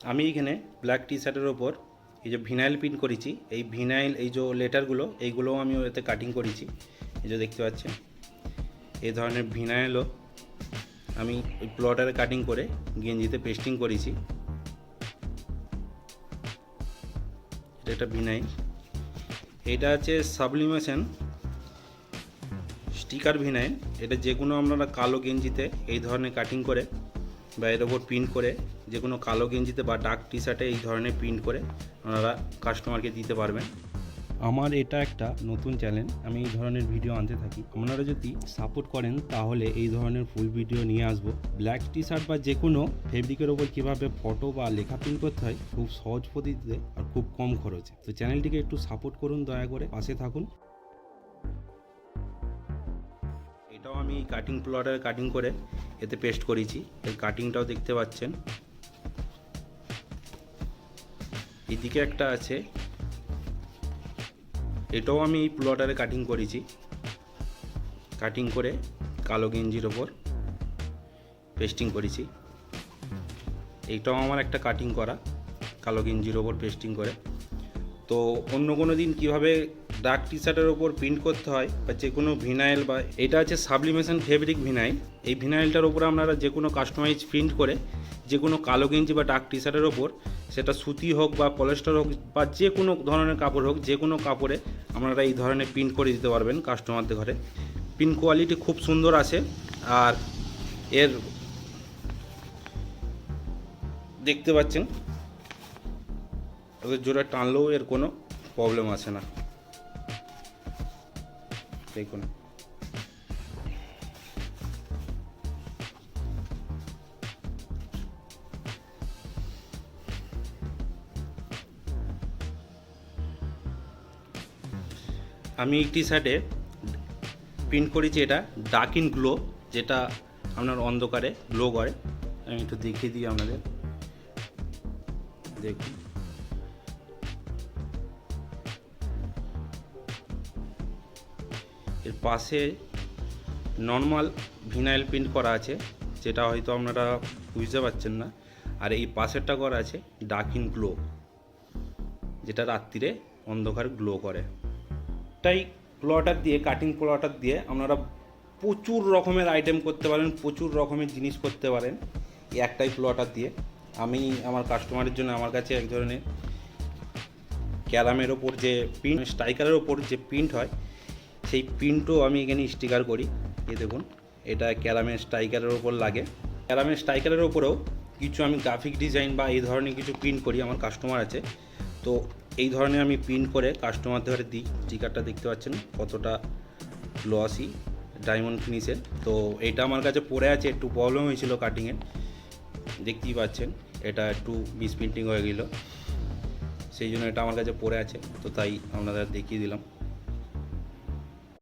আমি এখানে ব্ল্যাক টি শার্টের ওপর এই যে ভিনাইল প্রিন্ট করেছি। এই ভিনাইল এই যে লেটারগুলো এইগুলোও আমি এতে কাটিং করেছি। এই যে দেখতে পাচ্ছেন, এই ধরনের ভিনাইলও আমি ওই প্লটারে কাটিং করে গেঞ্জিতে পেস্টিং করেছি। এটা একটা ভিনাইল এটা আছে সাবলিমেশন স্টিকার ভিনাইল এটা যে কোনো আপনারা কালো গেঞ্জিতে এই ধরনের কাটিং করে বা এর ওপর প্রিন্ট করে যে কোনো কালো গেঞ্জিতে বা ডার্ক টি শার্টে এই ধরনের প্রিন্ট করে আপনারা কাস্টমারকে দিতে পারবেন। আমার এটা একটা নতুন চ্যানেল আমি এই ধরনের ভিডিও আনতে থাকি। আপনারা যদি সাপোর্ট করেন, তাহলে এই ধরনের ফুল ভিডিও নিয়ে আসব। ব্ল্যাক টি শার্ট বা যে কোনো ফেব্রিকের ওপর কীভাবে ফটো বা লেখা প্রিন্ট করতে হয়, খুব সহজ পদ্ধতিতে আর খুব কম খরচে। তো চ্যানেলটিকে একটু সাপোর্ট করুন, দয়া করে পাশে থাকুন। এটাও আমি কাটিং প্লটার কাটিং করে এতে পেস্ট করেছি। এই কাটিংটাও দেখতে পাচ্ছেন। এদিকে একটা আছে। এটাও আমি প্লটারে কাটিং করেছি। কাটিং করে কালো গেঞ্জির ওপর পেস্টিং করেছি। এইটাও আমার একটা কাটিং করা, কালো গেঞ্জির ওপর পেস্টিং করে। তো অন্য কোনো দিন কীভাবে ডার্ক টি শার্টের ওপর প্রিন্ট করতে হয় বা যে কোনো ভিনাইল বা এটা আছে সাবলিমেশন ফেব্রিক ভিনাইল এই ভিনাইলটার ওপর আপনারা যে কোনো কাস্টমাইজ প্রিন্ট করে যে কোনো কালো গেঞ্জি বা ডার্ক টি শার্টের ওপর সেটা সুতি হোক বা পলেস্টার হোক বা যে কোনো ধরনের কাপড় হোক, যে কোনো কাপড়ে আপনারা এই ধরনের প্রিন্ট করে দিতে পারবেন কাস্টমারদের ঘরে। প্রিন্ট কোয়ালিটি খুব সুন্দর আছে আর এর দেখতে পাচ্ছেন? ওদের জোরে টানলেও এর কোনো প্রবলেম আছে না। দেখুন আমি এই টি শার্টে প্রিন্ট করেছি এটা ডার্ক ইন গ্লো যেটা আপনার অন্ধকারে গ্লো করে। আমি একটু দেখিয়ে দিই আপনাদের। দেখুন। এর পাশে নর্মাল ভিনাইল প্রিন্ট করা আছে, যেটা হয়তো আপনারা বুঝতে পারছেন না। আর এই পাশেরটা করা আছে ইন গ্লো যেটা রাত্রিরে অন্ধকার গ্লো করে। তাই প্লটার দিয়ে কাটিং প্লটার দিয়ে আপনারা প্রচুর রকমের আইটেম করতে পারেন, প্রচুর রকমের জিনিস করতে পারেন এই একটাই প্লটার দিয়ে। আমি আমার কাস্টমারের জন্য, আমার কাছে এক ধরনের ক্যারামের ওপর যে প্রিন্ট স্ট্রাইকারের ওপর যে প্রিন্ট হয় সেই প্রিন্টও আমি এখানে স্টিকার করি। এই দেখুন, এটা ক্যারামের স্ট্রাইকারের ওপর লাগে। ক্যারামের স্ট্রাইকারের ওপরেও কিছু আমি গ্রাফিক ডিজাইন বা এই ধরনের কিছু প্রিন্ট করি, আমার কাস্টমার আছে। তো এই ধরনের আমি প্রিন্ট করে কাস্টমারদের ঘরে দিই। স্টিকারটা দেখতে পাচ্ছেন, কতটা গ্লসি ডায়মন্ড ফিনিশের তো এইটা আমার কাছে পড়ে আছে, একটু প্রবলেম হয়েছিল কাটিংয়ে দেখতেই পাচ্ছেন, এটা একটু মিস প্রিন্টিং হয়ে গেল। সেই জন্য এটা আমার কাছে পড়ে আছে, তো তাই আপনাদের দেখিয়ে দিলাম।